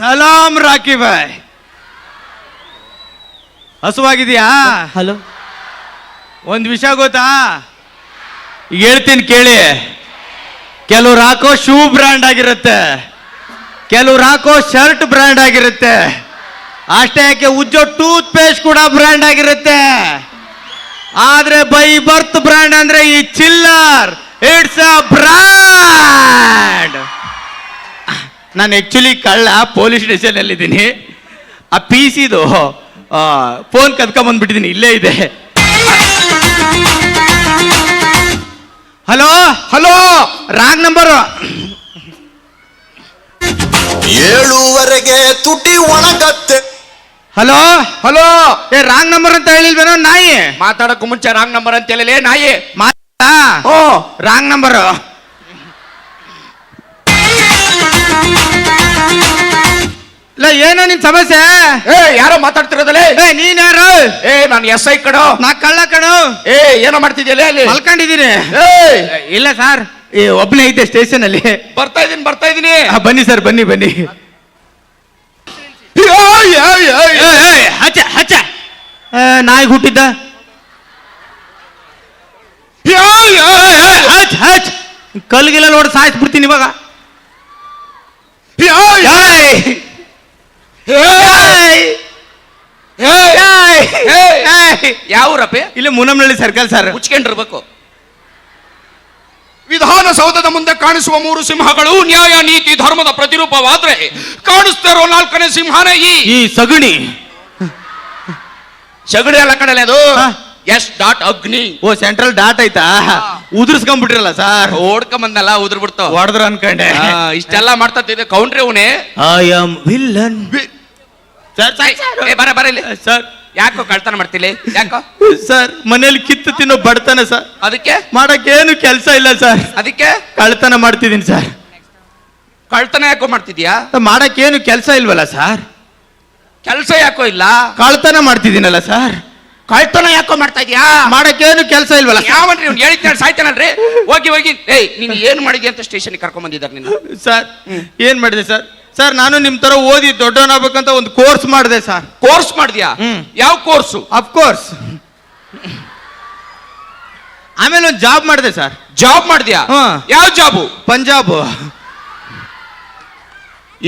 ಸಲಾಂ ರಾಕಿ ಬಾಯ್ ಹಸುವಾಗಿದೆಯಾ? Hello. ಒಂದು ವಿಷಯ ಗೊತ್ತಾ? ಈಗ ಹೇಳ್ತೀನಿ ಕೇಳಿ. ಕೆಲವು ರಾಕೋ ಶೂ ಬ್ರ್ಯಾಂಡ್ ಆಗಿರುತ್ತೆ. ಕೆಲವು ರಾಕೋ ಶರ್ಟ್ ಬ್ರ್ಯಾಂಡ್ ಆಗಿರುತ್ತೆ. ಅಷ್ಟೇ ಯಾಕೆ ಉಜ್ಜೋ ಟೂತ್ ಪೇಸ್ಟ್ ಕೂಡ ಬ್ರ್ಯಾಂಡ್ ಆಗಿರುತ್ತೆ. ಆದ್ರೆ ಬೈ ಬರ್ತ್ ಬ್ರ್ಯಾಂಡ್ ಅಂದ್ರೆ ಈ ಚಿಲ್ಲರ್. ಇಟ್ಸ್ ಅ ಬ್ರ್ಯಾಂಡ್ ನಾನು ಆಕ್ಚುಲಿ ಕಳ್ಳ ಪೊಲೀಸ್ ಸ್ಟೇಷನ್ ಅಲ್ಲಿ ಇದ್ದೀನಿ. ಆ ಪಿ ಸಿದು ಫೋನ್ ಕದ್ಕೊಂಬಂದ್ಬಿಟ್ಟಿದ್ದೀನಿ ಇಲ್ಲೇ ಇದೆ. ಹಲೋ? ಹಲೋ? Wrong number. ಏಳುವರೆಗೆ ತುಟಿ ಒಣಗತ್ತೆ. ಹಲೋ? ಹಲೋ? ಏ ರಾಂಗ್ ನಂಬರ್ ಅಂತ ಹೇಳಿಲ್ವೇನೋ ನಾಯಿ? ಮಾತಾಡಕ್ಕೂ ಮುಂಚೆ ರಾಂಗ್ ನಂಬರ್ ಅಂತ ಹೇಳಲೇ ನಾಯಿ. ಮಾತಾ ಓ. Wrong number. ಇಲ್ಲ ಏನೋ ನಿನ್ ಸಮಸ್ಯೆ? ಏ ಯಾರೋ ಮಾತಾಡ್ತಿರೋದಲ್ಲೇ? ಏ ನೀನ್ ಯಾರು ಏ ನಾನು ಎಸ್ ಐ ಕಣೋ ನಾ ಕಳ್ಳ ಕಣು ಏ ಏನೋ ಮಾಡ್ತಿದ್ಯಲ್ಲ ಅಲ್ಲಿ? ಮಲ್ಕೊಂಡಿದ್ದೀನಿ ಏ ಇಲ್ಲ ಸರ್. ಏ ಒಬ್ಬನೇ ಇದ್ದೆ ಸ್ಟೇಷನ್ ಅಲ್ಲಿ ಬರ್ತಾ ಇದೀನಿ ಬರ್ತಾ ಇದೀನಿ ಆ, ಬನ್ನಿ ಸರ್ ಬನ್ನಿ ಬನ್ನಿ. ಏಯ್, ಏಯ್, ಏಯ್. ಏ, ಏ, ಹಚ್ಚ ಹಚ್ಚ. ಏ, ನಾಯಿ ಹುಟ್ಟಿದ್ದ? ಏಯ್, ಏಯ್, ಏಯ್. ಹಚ್ ಹಚ್. ಕಲ್ಗಿಲ್ಲ ನೋಡಿ ಸಾಯಿಸ್ಬಿಡ್ತೀನಿ ಇವಾಗ. ಏಯ್, ಹಾಯ್ ಏಯ್! ಹಾಯ್ ಊರಪ್ಪಿ ಇಲ್ಲಿ ಮುನಮ್ನಳ್ಳಿ ಸರ್ಕಲ್ ಸರ್ ಮುಚ್ಕೊಂಡಿರ್ಬೇಕು. ವಿಧಾನಸೌಧದ ಮುಂದೆ ಕಾಣಿಸುವ ಮೂರು ಸಿಂಹಗಳು ನ್ಯಾಯ ನೀತಿ ಧರ್ಮದ ಪ್ರತಿರೂಪವಾದ್ರೆ ಕಾಣಿಸ್ತಾ ಇರೋ ನಾಲ್ಕನೇ ಸಿಂಹನೇ ಈ. ಈ ಸಗಣಿ. ಸಗಣಿ ಅಲ್ಲ ಕಣಲೆ ಅದು. ಎಸ್ ಡಾಟ್ ಅಗ್ನಿ ಓ ಸೆಂಟ್ರಲ್ ಡಾಟ್ ಆಯ್ತಾ? ಉದುರ್ಸ್ಕೊಂಡ್ಬಿಟ್ರಲ್ಲ ಸರ್? ಓಡ್ಕೊಂಬಂದಲ್ಲ ಉದುರ್ ಬಿಡ್ತಾವ ಹೊಡೆದ್ರ ಅನ್ಕಂಡೆ. ಇಷ್ಟೆಲ್ಲ ಮಾಡ್ತಾ ಇದ್ದೆ. ಕೌಂಟ್ರಿ ಅವನೇ. ಐ ಆಮ್ ವಿಲ್ಲನ್ ಸರ್ ಏ ಬರ ಬರ ಇಲ್ಲಿ. ಸರ್. ಯಾಕೋ ಕಳ್ತನ ಮಾಡ್ತೀಲಿ ಯಾಕೋ? ಸರ್ ಮನೇಲಿ ಕಿತ್ತು ತಿನ್ನೋ ಬಡತನ ಸರ್. ಅದಕ್ಕೆ? ಮಾಡಕ್ಕೇನು ಕೆಲಸ ಇಲ್ಲ ಸರ್. ಅದಕ್ಕೆ? ಕಳ್ತನ ಮಾಡ್ತಿದ್ದೀನಿ ಸರ್. ಕಳ್ತನ ಯಾಕೋ ಮಾಡ್ತಿದ್ಯಾ ಮಾಡಕ್ಕೇನು ಕೆಲಸ ಇಲ್ವಲ್ಲ ಸರ್? ಕೆಲಸ ಯಾಕೋ ಇಲ್ಲ? ಕಳ್ತನ ಮಾಡ್ತಿದ್ದೀನಲ್ಲ ಸರ್. ಕಳ್ತನ ಯಾಕೋ ಮಾಡ್ತಾ ಮಾಡಕ್ಕೆ ಮಾಡಕ್ಕೇನು ಕೆಲಸ ಇಲ್ವಲ್ಲ? ಯಾವನ್ರಿ ಅವ್ನು ಹೇಳಿದ್ನ ಸಾಯ್ತಾನಲ್ರಿ? ಹೋಗಿ ಹೋಗಿ. ಏಯ್ ನೀನ್ ಏನು ಮಾಡಿದ್ಯ ಅಂತ ಸ್ಟೇಷನ್ ಕರ್ಕೊಂಡ್ ಬಂದಿದ್ದಾರೆ ನಿನ್ನ? ಸರ್ ಏನ್ ಮಾಡಿದೆ ಸರ್? ಸರ್ ನಾನು ನಿಮ್ ತರ ಓದಿ ದೊಡ್ಡವನಾಗ್ಬೇಕಂತ ಒಂದು ಕೋರ್ಸ್ ಮಾಡಿದೆ ಸರ್. ಕೋರ್ಸ್ ಮಾಡಿದ್ಯಾ. ಯಾವ ಕೋರ್ಸು? ಅಫ್ಕೋರ್ಸ್ ಆಮೇಲೆ ಒಂದು ಜಾಬ್ ಮಾಡಿದೆ ಸರ್. ಜಾಬ್ ಮಾಡಿದ್ಯಾ? ಹಾ. ಯಾವ ಜಾಬು ಪಂಜಾಬ್.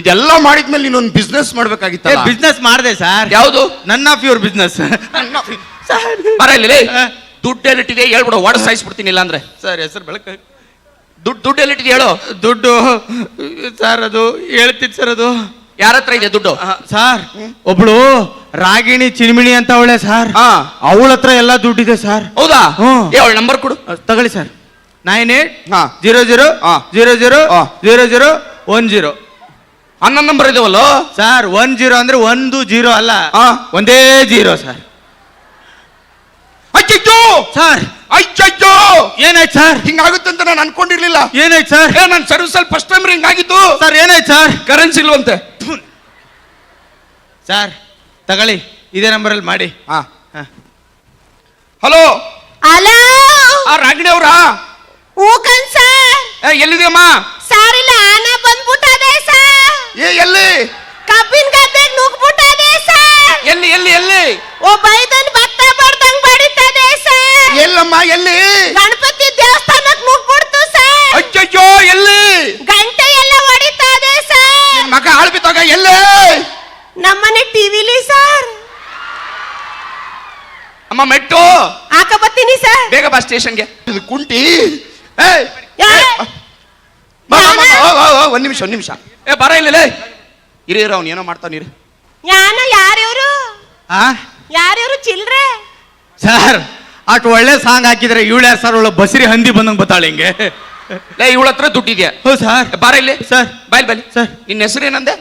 ಇದೆಲ್ಲ ಮಾಡಿದ್ಮೇಲೆ ಒಂದು ಬಿಸ್ನೆಸ್ ಮಾಡ್ಬೇಕಾಗಿತ್ತು ಬಿಸ್ನೆಸ್ ಮಾಡಿದೆ ಸರ್. ಯಾವುದು? ನನ್ನ ಆಫ್ ಯುವರ್ ಬಿಸ್ನೆಸ್ ಬರ ಇಲ್ಲಿ ಲೇ. ಹಾ. ದುಡ್ಡು ಎಲ್ಲಿಟ್ಟಿದೆ ಹೇಳ್ಬಿಡು ಒಡ ಸಾಯಿಸ್ಬಿಡ್ತೀನಿ ಇಲ್ಲ ಅಂದ್ರೆ ಸರ್ ಹೆಸರು ಬೆಳಕ. ದುಡ್ಡು ದುಡ್ಡು ಎಲ್ಲಿಟ್ಟಿದೆ ಹೇಳು. ದುಡ್ಡು ಸರ್ ಅದು ಹೇಳ್ತಿದ್ ಸರ್ ಅದು. ಯಾರ ಹತ್ರ ಇದೆ ದುಡ್ಡು? ಸರ್ ಒಬ್ಳು ರಾಗಿಣಿ ಚಿನ್ಮಿಣಿ ಅಂತ ಅವಳೆ ಸರ್. ಅವಳ ಹತ್ರ ಎಲ್ಲ ದುಡ್ಡಿದೆ ಸರ್. ಹೌದಾ? ಅವಳ ನಂಬರ್ ಕೊಡು. ತಗೊಳ್ಳಿ sir. Nine eight. Zero zero. Zero zero. Zero zero one zero. ಹನ್ನೊಂದು ನಂಬರ್ ಇದಾವಲ್ಲ? ಸರ್ ಒನ್ ಜೀರೋ ಅಂದ್ರೆ ಒಂದು ಜೀರೋ ಅಲ್ಲ. ಹಾ. ಒಂದೇ ಜೀರೋ ಸರ್ ಅಯ್ಯಯ್ಯೋ ಸರ್ ಅಯ್ಯಯ್ಯೋ ಏನಾಯ್ತು ಸರ್ ಹಿಂಗಾಗುತ್ತೆ ಅಂತ ನಾನು ಅನ್ಕೊಂಡಿರ್ಲಿಲ್ಲ. ಏನಾಯ್ತು ಸರ್ ಏ ನನ್ನ ಸರ್ವಿಸ್ ಅಲ್ಲಿ ಫಸ್ಟ್ ಟೈಮ್ ಹಿಂಗಾಗಿತ್ತು ಸರ್ ಏನಾಯ್ತು ಸರ್ ಕರೆನ್ಸಿ ಇಲ್ವಂತೆ. ಸರ್ ತಗೊಳ್ಳಿ. ಇದೇ ನಂಬರಲ್ಲಿ ಮಾಡಿ. ಹಾ. ಹಾ. ಹಲೋ ಹಲೋ ಆ ರಾಗಿಣಿ ಅವರಾ? ಹೂಕನ್ ಸರ್ ಏ ಎಲ್ಲಿದೆಯಮ್ಮ? ಸರ್ ಇಲ್ಲ ಆನ ಬಂದ್ಬಿಟ್ಟದೆ ಸರ್ ಏ ಎಲ್ಲಿ? ಕಬ್ಬಿನ ಗದ್ದೆಗೆ ನುಗ್ಬಿಟ್ಟದೆ ಸರ್. ಎಲ್ಲಿ ಎಲ್ಲಿ ಎಲ್ಲಿ? ಒಬ್ಬ ಐದನ್ ಭತ್ತ ಬಡ್ದಂಗ್ ಬಡಿತದೆ ಸರ್. ಎಲ್ಲಮ್ಮ ಎಲ್ಲಿ? ಗಣಪತಿ ದೇವಸ್ಥಾನಕ್ಕೆ ನುಗ್ಬಿಡ್ತು ಸರ್. ಅಜ್ಜಯ್ಯೋ ಎಲ್ಲಿ? ಗಂಟೆ ಎಲ್ಲ ಹೊಡಿತದೆ ಸರ್. ಮಗ ಆಳ್ಬಿತ್ತಾಗ ಎಲ್ಲಿ? ನಮ್ಮನೆ ಟಿವಿಲಿ ಸರ್. ಅಮ್ಮ ಮೆಟ್ಟು. ಹಾಕ ಬತ್ತೀನಿ ಸರ್. ಬೇಗ ಬಾ ಸ್ಟೇಷನ್ಗೆ. ಇದು ಕುಂಟಿ. ಏಯ್ ಒಂದ್ ನಿಮಿಷ ಒಂದ್ ನಿಮಿಷ. ಏ ಬರ ಇಲ್ಲ ಲೇ. ಇರಿ ಇರ ಅವ್ನು ಏನೋ ಮಾಡ್ತಾವ್ ನೀರು ಯಾನ ಯಾರ್ಯವ್ರು? ಆ? ಯಾರ್ಯವ್ರು? ಚಿಲ್ರೆ? ಸರ್ ಅಟ್ ಒಳ್ಳೆ ಸಾಂಗ್ ಹಾಕಿದ್ರೆ ಇವಳ ಯಾರು ಸರ್ ಒಳ್ಳೆ ಬಸಿರಿ ಹಂದಿ ಬಂದಂಗೆ ಬತ್ತಾಳೆ ಹಿಂಗೆ? ಲೇ ಇವಳ ಹತ್ರ ದುಡ್ಡಿದ್ಯಾ ಹೌದು ಸರ್. ಬಾರ ಇಲ್ಲಿ. ಸರ್. ಬಾಯ್ ಬಲಿ ಸರ್. ನಿನ್ನ ಹೆಸರು ಏನಂದೆ?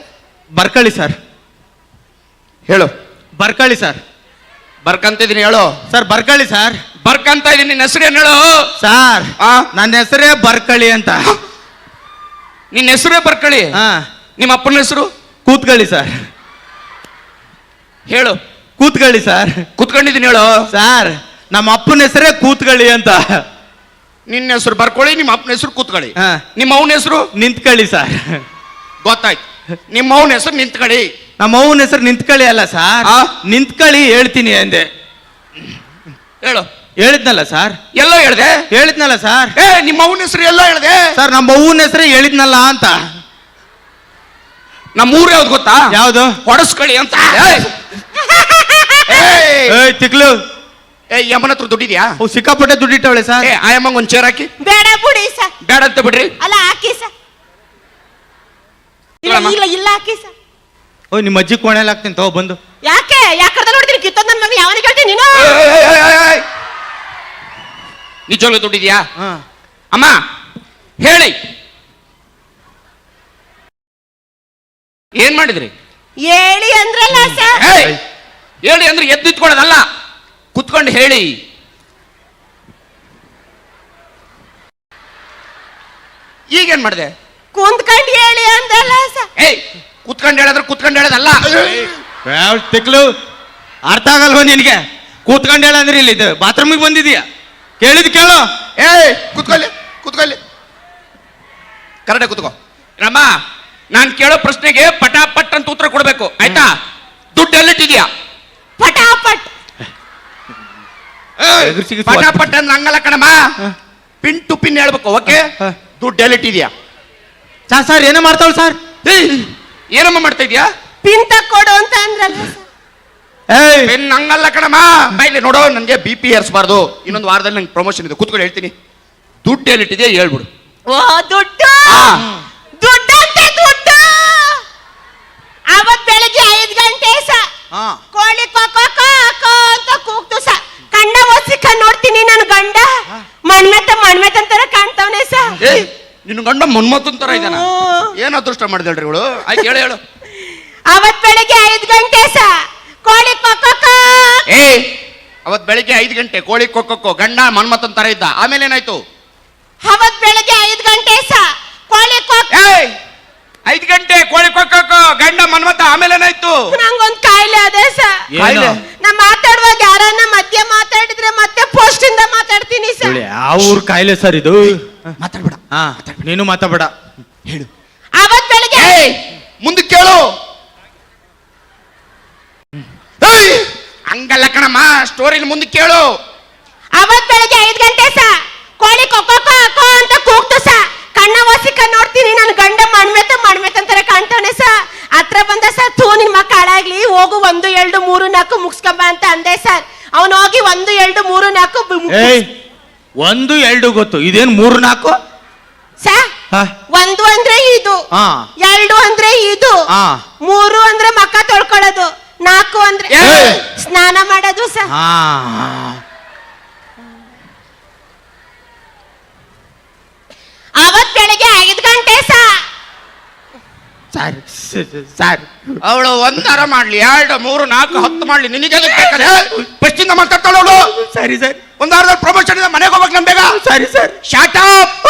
ಬರ್ಕಳಿ ಸರ್. ಹೇಳು. ಬರ್ಕಳಿ ಸರ್. ಬರ್ಕಂತಿದೀನಿ ಹೇಳು. Sir ಬರ್ಕಳಿ sir. ಬರ್ಕಂತ ಇದೀನಿ ನಿನ್ನ ಹೆಸರು ಏನು ಹೇಳು? ಸರ್ ಆ? ನನ್ನ ಹೆಸರೇ ಬರ್ಕಳಿ ಅಂತ. ನಿನ್ನ ಹೆಸರೇ ಬರ್ಕಳಿ. ಹಾ. ನಿಮ್ಮ ಅಪ್ಪನ ಹೆಸರು? ಕೂತ್ಕೊಳ್ಳಿ ಸರ್. ಹೇಳು. ಕೂತ್ಕೊಳ್ಳಿ ಸರ್. ಕೂತ್ಕೊಂಡಿದ್ದೀನಿ ಹೇಳು. ಸರ್ ನಮ್ಮ ಅಪ್ಪನ ಹೆಸರೇ ಕೂತ್ಕೊಳ್ಳಿ ಅಂತ. ನಿನ್ನ ಹೆಸರು ಬರ್ಕೊಳ್ಳಿ ನಿಮ್ಮ ಅಪ್ಪನ ಹೆಸರು ಕೂತ್ಕೊಳ್ಳಿ. ಹಾ. ನಿಮ್ಮ ಅವನ ಹೆಸರು? ನಿಂತ್ಕೊಳ್ಳಿ ಸರ್. ಗೊತ್ತಾಯ್ತು. ನಿಮ್ಮ ಅವನ ಹೆಸರು ನಿಂತ್ಕೊಳ್ಳಿ. ನಮ್ಮ ಅವ್ವನ ಹೆಸರು ನಿಂತ್ಕಳಿ ಅಲ್ಲ ಸರ್. ಆ? ನಿಂತ್ಕಳಿ ಹೇಳ್ತೀನಿ ಅಂದೆ. ಹೇಳು. ಹೇಳಿದ್ನಲ್ಲ ಸರ್? ಎಲ್ಲ ಹೇಳಿದೆ? ಹೇಳಿದ್ನಲ್ಲ ಸರ್? ಏ ನಿಮ್ಮ ಅವನ ಹೆಸರು ಎಲ್ಲ ಹೇಳ್ದೆ? ಸರ್ ನಮ್ಮ ಅವ್ವನ ಹೆಸರು ಹೇಳಿದ್ನಲ್ಲ ಅಂತ. ನಮ್ಮ ಊರು ಯಾವ್ದು ಗೊತ್ತಾ? ಯಾವ್ದು? ಹೊಡಸ್ಕೊಳ್ಳಿ ಅಂತ! ಏಯ್! ತಿಕ್ಲು. ಏ ಯಮನ ಹತ್ರ ದುಡ್ಡಿದ್ಯಾ? ಅವ್ ಸಿಕ್ಕಾಪಟ್ಟೆ ದುಡ್ಡಿಟ್ಟವಳೆ ಸರ್. ಏ ಆಯಮ್ಮಂಗ್ ಒಂದ್ ಚೇರ್ ಹಾಕಿ. ಬೇಡ ಬಿಡಿ ಸರ್. ಬೇಡ ಅಂತ ಬಿಡ್ರಿ. ಅಲ್ಲ ಹಾಕಿ ಸರ್. ಇಲ್ಲ ಇಲ್ಲ ಇಲ್ಲ ಹಾಕಿ ಸರ್. ಓ ನಿಮ್ಮ ಅಜ್ಜಿ ಕೋಣೆಲ್ಲ ಹಾಕ್ತೀನಿ ತಗೋ ಬಂದು. ಯಾಕೆ? ಯಾಕೆ ನೋಡ್ತೀನಿ? ಕಿತ್ತ ನನ್ನ ಮಗ ಯಾವನಿಗೆ ಹೇಳ್ತೀನಿ ನೀನು? ನಿಜವಾಗ್ಲೂ ದುಡ್ಡಿದ್ಯಾ ಹಾ ಅಮ್ಮ ಹೇಳಿ ಏನ್ ಮಾಡಿದ್ರಿ ಹೇಳಿ ಅಂದ್ರಲ್ಲ ಸರ್! ಹೇಳಿ ಅಂದ್ರೆ ಎದ್ದು ನಿಂತ್ಕೊಳ್ಳೋದಲ್ಲ ಕುತ್ಕೊಂಡು ಹೇಳಿ ಈಗ ಏನ್ ಮಾಡಿದೆ ಕುಂತ್ಕೊಂಡು ಹೇಳಿ ಅಂದ್ರಲ್ಲ ಸರ್ ಏಯ್ ಕುತ್ಕೊಂಡು ಹೇಳಿದ್ರೆ ಕುತ್ಕೊಂಡು ಹೇಳೋದಲ್ಲ ತಿಕ್ಲು ಅರ್ಥ ಆಗಲ್ವ ನಿನಗೆ ಕೂತ್ಕೊಂಡು ಹೇಳಂದ್ರೆ ಇಲ್ಲಿ ಬಾತ್ರೂಮಿಗೆ ಬಂದಿದೀಯಾ ಕೇಳಿದ್ ಕೇಳು. ಏಯ್ ಕುತ್ಕೊಳ್ಳಿ ಕುತ್ಕೊಳ್ಳಿ. ಕರೆಕ್ಟಾಗಿ ಕುತ್ಕೋ. ರಮ್ಮ ನಾನು ಕೇಳೋ ಪ್ರಶ್ನೆಗೆ ಪಟಾಪಟ್ ಅಂತ ಉತ್ತರ ಕೊಡಬೇಕು. ಆಯ್ತಾ? ದುಡ್ಡು ಎಲ್ಲಿಟ್ಟಿದ್ಯಾ? ಪಟಾಪಟ್. ಪಟಾಪಟ್ ಅಂದ್ರೆ ಹಂಗಲ್ಲ ಕಣಮ್ಮ. ಪಿನ್ ಟು ಪಿನ್ ಹೇಳ್ಬೇಕು ಓಕೆ. ದುಡ್ಡು ಎಲ್ಲಿಟ್ಟಿದ್ಯಾ? ಸಾ ಸರ್ ಏನೋ ಮಾಡ್ತಾವಳು ಸರ್. ಏ ಏನಮ್ಮ ಮಾಡ್ತಾ ಇದೀಯಾ? ಪಿನ್ ತಕ್ಕೊಡು ಅಂತ ಅಂದ್ರಲ್ಲ ಸರ್ ಹಂಗಲ್ಲ ಕಣಮ್ಮ. ಬೈಲಿ ನೋಡೋ ನನಗೆ ಬಿ ಪಿ ಏರ್ಸ್ಬಾರ್ದು. ಇನ್ನೊಂದು ವಾರದಲ್ಲಿ ನಂಗೆ ಪ್ರಮೋಷನ್ ಇದೆ. ಕೂತ್ಕೊಂಡು ಹೇಳ್ತೀನಿ. ದುಡ್ಡು ಎಲ್ಲಿಟ್ಟಿದೆ ಹೇಳ್ಬಿಡು. ಓ ದುಡ್ಡು. ದುಡ್ಡಂತೆ ದುಡ್ಡು? ಅವತ್ ಬೆಳಿಗ್ಗೆ ಐದು ಗಂಟೆ ಸ. ಕೋಳಿ ಕೊಕ್ಕೋ ಕೊಕ್ಕೋ ಅಂತ ಕೂಗ್ತು ಸ. ಕಣ್ಣ ಒಸಿಕ ನೋಡ್ತೀನಿ ನನ್ನ ಗಂಡ. ಮಣ್ಮೆತ್ತ ಮಣ್ಮೆತ್ತ ಅಂತಾರ ಕಾಣ್ತಾವನೆ ಸ. ಏಯ್ ನಿನ್ನ ಗಂಡ ಮನ್ಮತ್ತನ್ ತರ ಇದ್ದಾನ. ಏನ್ ಅದೃಷ್ಟ ಮಾಡಿದ್ರಿ ಇವಳು? ಆಯ್ತು ಹೇಳು ಹೇಳು. ಅವತ್ ಬೆಳಿಗ್ಗೆ ಐದು ಗಂಟೆ ಸ. ಕೋಳಿ ಕೊಕ್ಕೋ ಏ ಏಯ್ ಅವತ್ ಬೆಳಿಗ್ಗೆ ಐದು ಗಂಟೆ ಕೋಳಿ ಕೊಕ್ಕೋ ಗಂಡ ಮನ್ಮತ್ತನ್ ತರ ಇದ್ದ. ಆಮೇಲೆ ಏನಾಯ್ತು? ಅವತ್ ಬೆಳಗ್ಗೆ ಐದು ಗಂಟೆ ಸ ಕೋಳಿ ಕೊಕ್ಕ ಏಯ್ ಐದು ಗಂಟೆ ಕೋಳಿ ಕೊಕ್ಕಕ್ಕೋ ಗಂಡ ಮನ್ಮತ ಆಮೇಲೆ ಏನಾಯ್ತು? ನಂಗೊಂದ್ ಕಾಯಿಲೆ ಅದೇ ಸ. ಏನು? ನಾ ಮಾತಾಡುವಾಗ ಯಾರನ್ನ ಮಧ್ಯ ಮಾತಾಡಿದ್ರೆ ಮತ್ತೆ ಪೋಸ್ಟ್ ಇಂದ ಮಾತಾಡ್ತೀನಿ ಸ. ಅವ್ರ ಊರ್ ಕಾಯಿಲೆ ಸರ್ ಇದು? ಮಾತಾಡ್ಬೇಡ ಹಾ ನೀನು ಮಾತಾಡಬೇಡ ಹೇಳು ಅವತ್ ಬೆಳಿಗ್ಗೆ ಏಯ್ ಮುಂದಕ್ಕೆ ಕೇಳು ಏಯ್ ಹಂಗಲ್ಲ ಕಣಮ್ಮ ಸ್ಟೋರಿಲಿ ಮುಂದೆ ಕೇಳು. ಅವತ್ ಬೆಳಗ್ಗೆ ಐದು ಗಂಟೆ ಸ. ಕೋಳಿ ಕೊಕ್ಕೋ ಕೊಕ್ಕೋ ಅಂತ ಕೂಗ್ತು ಸ. ಕಣ್ಣ ಒಸಿಕ ನೋಡ್ತೀನಿ ನನ್ನ ಗಂಡ ಮಣ್ಮೆತ್ತ ಮಣ್ಮೆತ್ತ ಅಂತಾರೆ ಕಾಣ್ತಾನೆ ಸ. ಹತ್ರ ಬಂದ ಸರ್ ಥೂ ನಿನ್ ಮಕ್ಕಳಾಗ್ಲಿ ಹೋಗು ಒಂದು ಎರಡು ಮೂರು ನಾಲ್ಕು ಮುಗಿಸ್ಕೊಂಬ ಅಂತ ಅಂದೆ ಸರ್ ಅವನು ಹೋಗಿ ಒಂದು ಎರಡು ಮೂರು ನಾಲ್ಕು ಬು- ಮುಗ್ಸ್- ಏಯ್ ಒಂದು ಎರಡು ಗೊತ್ತು. ಇದೇನ್ ಮೂರು ನಾಲ್ಕು? ಸರ್ ಹಾ. ಒಂದು ಅಂದ್ರೆ ಇದು. ಹಾ. ಎರಡು ಅಂದ್ರೆ ಇದು. ಹಾ. ಮೂರು ಅಂದ್ರೆ ಮಕ್ಕ ತೊಳ್ಕೊಳ್ಳೋದು. ನಾಲ್ಕು ಅಂದ್ರೆ ಏಯ್! ಸ್ನಾನ ಮಾಡೋದು ಸರ್ ಹಾ. ಅವತ್ ಬೆಳಿಗ್ಗೆ ಐದು ಗಂಟೆ ಸರ್ ಸರ್ ಸರ್. ಅವಳು ಒಂದರ ಮಾಡ್ಲಿ ಎರಡು ಮೂರು ನಾಲ್ಕು ಹತ್ತು ಮಾಡ್ಲಿ ನಿನಗೆ ಬೇಕಾದ್ರೆ ಪಶ್ಚಿಮ ಮಾತಾಡ್ತಾಳು ಅವಳು ಸರಿ ಸರ್. ಒಂದು ವಾರದಲ್ಲಿ ಪ್ರಮೋಷನ್ ಇದೆ ಮನೆಗೆ ಹೋಗ್ಬೇಕು ನಮ್ ಬೇಗ. ಸರಿ ಸರ್. ಶಾರ್ಟ್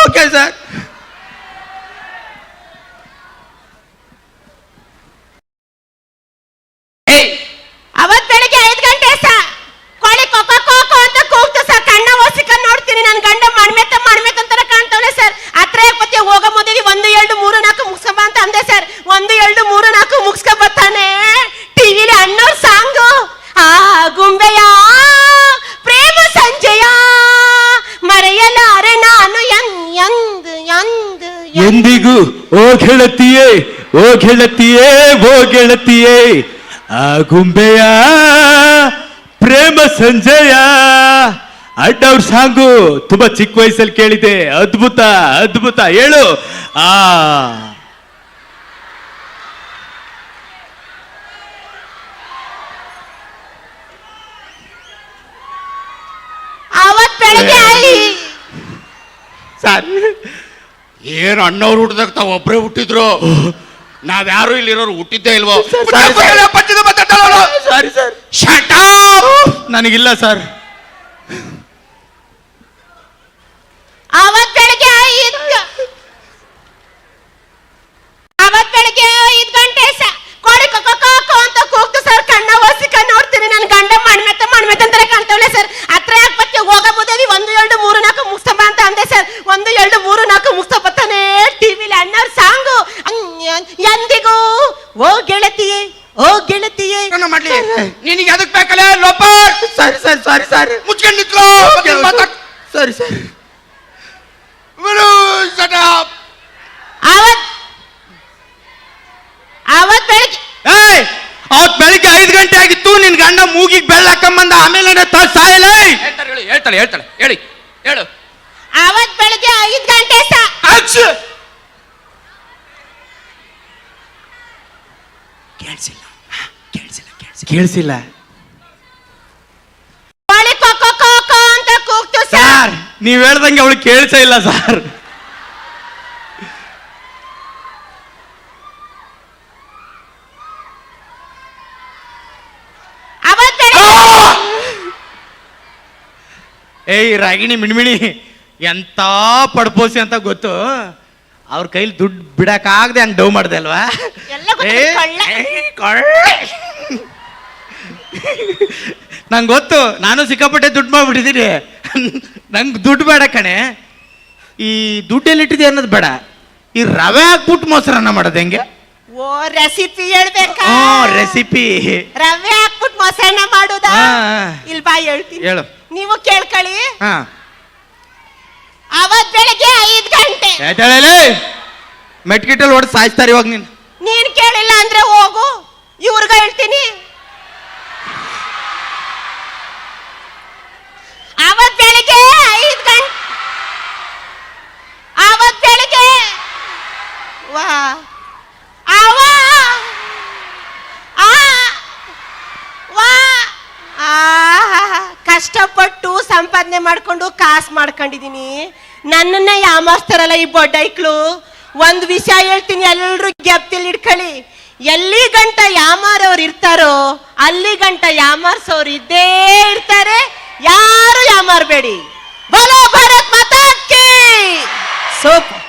ಓಕೆ ಸರ್ ಏಯ್ ಅವತ್ ಬೆಳಿಗ್ಗೆ ಐದು ಗಂಟೆ ಸ ಕೋಳಿ ಕೊಕ್ಕೋ ಕೋಕೋ ಅಂತ ಕೂಗ್ತು ಸರ್ ಕಣ್ಣ ಒಸಿಕ ನೋಡ್ತೀನಿ ನನ್ನ ಗಂಡ ಮಣ್ಮೆತ್ತ ಮಣ್ಮೆತ್ತ ಅಂತಾರ ಕಾಣ್ತಾವನೆ ಸರ್ ಹತ್ರ ಪತಿ ಹೋಗೋ ಮೊದಲಿಗೆ ಒಂದು ಎರಡು ಮೂರು ನಾಲ್ಕು ಮುಗಿಸ್ಕೊಂಬ ಅಂತ ಅಂದೆ ಸರ್ ಒಂದು ಎರಡು ಮೂರು ನಾಲ್ಕು ಮುಗಿಸ್ಕೊ ಬರ್ತಾನೆ ಟಿವಿಲಿ ಅಣ್ಣವ್ರ ಸಾಂಗು ಆ ಗುಂಬೆಯ ಪ್ರೇಮ ಸಂಜಯ ಮರೆಯಲಾರೆ ನಾನು ಎನ್ ಎಂದು ಎಂದು ಎಂದು. ಎಂದಿಗೂ ಓ ಗೆಳತಿಯೇ ಓ ಗೆಳತಿಯೇ ಓ ಗೆಳತಿಯೇ ಆ ಗುಂಬೆಯ ಪ್ರೇಮ ಸಂಜಯ. ಅಡ್ಡವ್ರ ಸಾಂಗು ತುಂಬಾ ಚಿಕ್ಕ ವಯಸ್ಸಲ್ಲಿ ಕೇಳಿದೆ. ಅದ್ಭುತ ಅದ್ಭುತ. ಹೇಳು. ಆ. ಸರ್. ಏನು ಅಣ್ಣವ್ರು ಹುಟ್ಟಿದಾಗ ತಾವ ಒಬ್ರೇ ಹುಟ್ಟಿದ್ರು? ನಾವ್ಯಾರು ಇಲ್ಲಿರೋರು ಹುಟ್ಟಿದ್ದೇ ಇಲ್ವೋ? ಸರಿ, ಸರಿ. ಶಟ! ನನಗಿಲ್ಲ ಸರ್. ಅವತ್ ಬೆಳಗ್ಗೆ ಐದು ಅವತ್ ಬೆಳಗ್ಗೆ ಐದು ಗಂಟೆ ಸ ಕೋಳಿ ಕೊಕ್ಕೋ ಕೋಕೋ ಅಂತ ಕೂಗ್ತು ಸರ್. ಕಣ್ಣ ಒಸಿಕ ನೋಡ್ತೀನಿ. ನನ್ನ ಗಂಡ ಮಣ್ಮೆತ್ತ ಮಣ್ಮೆತ್ತ ಅಂತಾರೆ ಕಾಣ್ತಾವಳೆ ಸರ್. ಹತ್ರ ಯಾಕೆ ಬತ್ತೆ? ಹೋಗಬಹುದೇವಿ ಒಂದು ಎರಡು ಮೂರು ನಾಲ್ಕು ಮುಗಿಸ್ತಂಬ ಅಂತ ಅಂದೆ ಸರ್. ಒಂದು ಎರಡು ಮೂರು ನಾಲ್ಕು ಮುಗಿಸ್ತಾ ಬರ್ತಾನೆ ಟಿವಿಲಿ ಅಣ್ಣವ್ರ ಸಾಂಗು ಎಂದಿಗೂ ಗೆಳತಿಯೇ ಓ ಗೆಳತಿಯೇ. ನನ್ನ ಮಾಡ್ಲಿ ನಿನಗೆ ಅದಕ್ಕೆ ಬೇಕಲ್ಲ ಲೋಪ ಸರಿ ಸರಿ ಸರಿ ಸಾರಿ. ಮುಚ್ಕೊಂಡು ನಿಂತ್ಕೋ ಸರಿ ಸರಿ. ಅವತ್ ಅವತ್ ಬೆಳಿಗ್ಗೆ ಏಯ್ ಅವತ್ ಬೆಳಿಗ್ಗೆ ಐದು ಗಂಟೆ ಆಗಿತ್ತು ನಿನ್ ಗಂಡ ಮೂಗಿಗೆ ಬೆಳ್ಳ ಹಾಕೊಂಬಂದ ಆಮೇಲೆ ನನ್ನ ತ ಸಾಯಲೇ ಹೇಳ್ತಾಳೆ ಹೇಳಿ ಹೇಳ್ತಾಳೆ ಹೇಳ್ತಾಳೆ ಹೇಳಿ ಹೇಳು. ಅವತ್ ಬೆಳಿಗ್ಗೆ ಐದು ಗಂಟೆ ಸಾ ಕೇಳಿಸಿಲ್ಲ. ಕೇಳಿಸಿಲ್ಲ ಕೇಳಿಸಿಲ್ಲ. ಸರ್ ನೀವ್ ಹೇಳ್ದಂಗೆ ಅವಳು ಕೇಳಿಸೇ ಇಲ್ಲ ಸರ್. ಏಯ್ ರಾಗಿಣಿ ಮಿಣ್ಮಿಣಿ ಎಂತ ಪಡ್ಪೋಸಿ ಅಂತ ಗೊತ್ತು? ಅವ್ರ ಕೈಲಿ ದುಡ್ಡು ಬಿಡಕ್ಕಾಗದೆ ಹಂಗೆ ಡೌ ಮಾಡ್ದೆ ಅಲ್ವಾ? ಎಲ್ಲ ಗೊತ್ತು, ಕಳ್ಳ. ನಂಗೆ ಗೊತ್ತು ನಾನು ಸಿಕ್ಕಾಪಟ್ಟೆ ದುಡ್ಡು ಮಾಡ್ಬಿಟ್ಟಿದ್ದೀನಿ. ನಂಗೆ ದುಡ್ಡು ಬೇಡ ಕಣೆ. ಈ ದುಡ್ಡು ಎಲ್ಲಿಟ್ಟಿದೆ ಅನ್ನೋದು ಬೇಡ. ಈ ರವೆ ಹಾಕ್ಬಿಟ್ಟು ಮೊಸರನ್ನ ಮಾಡೋದು ಹೆಂಗೆ? ಓ ರೆಸಿಪಿ ಹೇಳ್ಬೇಕಾ? ಹ್ಞೂ ರೆಸಿಪಿ ರವೆ ಹಾಕ್ಬಿಟ್ಟು ಮೊಸರನ್ನ ಮಾಡುದಾ? ಹಾ. ಇಲ್ ಬಾ ಹೇಳ್ತೀನಿ. ಹೇಳು. ನೀವು ಕೇಳ್ಕೊಳ್ಳಿ. ಹಾ. ಅವತ್ ಬೆಳಿಗ್ಗೆ ಐದ್ ಗಂಟೆ. ಮೆಟ್ಕಿಟಲ್ ಹೊಡೆದು ಸಾಯಿಸ್ತಾರೆ ಇವಾಗ ನೀನು. ನೀನ್ ಕೇಳಿಲ್ಲ ಅಂದ್ರೆ ಹೋಗು ಇವ್ರಿಗ ಹೇಳ್ತೀನಿ. ಅವತ್ ಬೆಳಿಗ್ಗೆ ಐದ್ ಗಂಟೆ ಅವತ್ ಬೆಳಿಗ್ಗೆ ವಾ ಅವ ಕಷ್ಟಪಟ್ಟು ಸಂಪಾದನೆ ಮಾಡ್ಕೊಂಡು ಕಾಸು ಮಾಡ್ಕೊಂಡಿದೀನಿ. ನನ್ನನ್ನೇ ಯಾಮಾಸ್ತಾರಲ್ಲ ಈ ಬೊಡ್ಡೈಕ್ಳು ಒಂದು ವಿಷಯ ಹೇಳ್ತೀನಿ, ಎಲ್ರು ಗೆಪ್ತಿಲ್ ಇಡ್ಕೊಳ್ಳಿ ಎಲ್ಲಿ ಗಂಟ ಯಾಮಾರವ್ರು ಇರ್ತಾರೋ, ಅಲ್ಲಿ ಗಂಟ ಯಾಮಾರ್ಸೋರು ಇದ್ದೇ ಇರ್ತಾರೆ. ಯಾರು ಯಾಮಾರಬೇಡಿ. ಬರೋ ಭಾರತ್ ಮಾತಾ ಸೂಪರ್.